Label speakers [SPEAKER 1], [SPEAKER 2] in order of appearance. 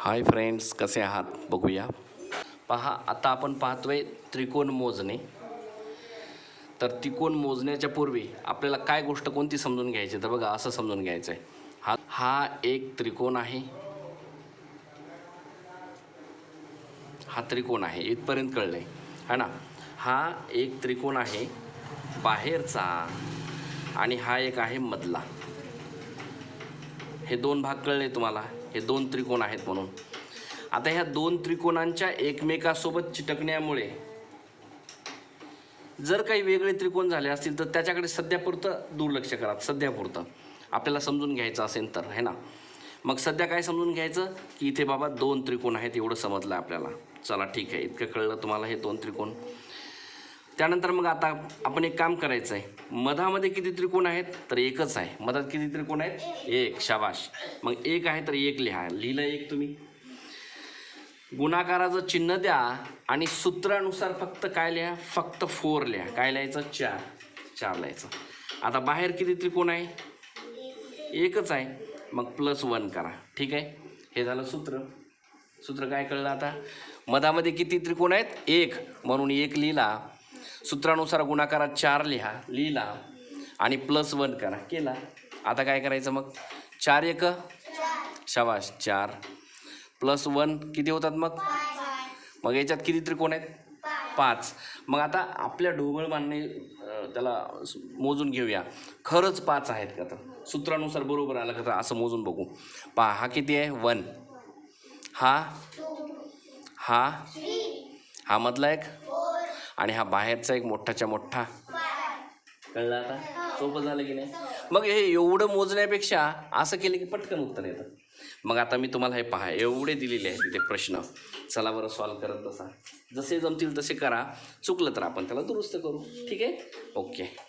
[SPEAKER 1] Hi friends कसे आहात? बघूया. पहा आता आपण पाहतोय त्रिकोण मोजणे. तर त्रिकोण मोजण्याच्या पूर्वी आपल्याला काय गोष्ट कोणती समजून घ्यायची? तर बघा असं समजून घ्यायचं आहे हा हा एक त्रिकोण आहे. हा त्रिकोण आहे. इथपर्यंत कळलं आहे है ना? हा एक त्रिकोण आहे बाहेरचा आणि हा एक आहे मधला. हे दोन भाग कळले तुम्हाला. हे दोन त्रिकोण आहेत म्हणून. आता ह्या दोन त्रिकोणांच्या एकमेकासोबत चिटकण्यामुळे जर काही वेगळे त्रिकोण झाले असतील तर त्याच्याकडे सध्यापुरतं दुर्लक्ष करा. सध्यापुरतं आपल्याला समजून घ्यायचं असेल तर है ना? मग सध्या काय समजून घ्यायचं? की इथे बाबा दोन त्रिकोण आहेत एवढं समजलं आपल्याला. चला ठीक आहे. इतकं कळलं तुम्हाला हे दोन त्रिकोण. त्यानंतर मग आता आपण एक काम करायचं आहे मधामध्ये किती त्रिकोण आहेत? तर एकच आहे. मधात किती त्रिकोण आहेत? एक. शाबाश. मग एक आहे तर एक लिहा. लिहिलं एक तुम्ही. गुणाकाराचं चिन्ह द्या आणि सूत्रानुसार फक्त काय लिहा? फक्त फोर लिहा. काय लिहायचं? चार. चार लिहायचं. आता बाहेर किती त्रिकोण आहे? एकच आहे. मग प्लस वन करा. ठीक आहे? हे झालं सूत्र. सूत्र काय कळलं आता? मधामध्ये किती त्रिकोण आहेत? एक. म्हणून एक लिहिला. सूत्रानुसार गुणाकारात चार लिहा लिहिला आणि प्लस वन करा. केला. आता काय करायचं मग? चार एक? शवास चार. प्लस वन किती होतात मग? मग याच्यात किती त्रिकोण आहेत? पाच. मग आता आपल्या ढोबळ मानणे त्याला मोजून घेऊया. खरंच पाच आहेत का तर? सूत्रानुसार बरोबर आलं का तर असं मोजून बघू. पहा हा किती आहे? वन हा? हा? हा मधला एक? आणि हा बाहेरचा एक मोठाच्या मोठा. कळलं आता? सोपं झालं की नाही? मग हे एवढं मोजण्यापेक्षा असं केलं की पटकन उत्तर येतं. मग आता मी तुम्हाला हे पहा एवढे दिलेले आहेत तिथे प्रश्न. चला बरं सॉल्व करत बसा. जसे जमतील तसे करा. चुकलं तर आपण त्याला दुरुस्त करू. ठीक आहे? ओके.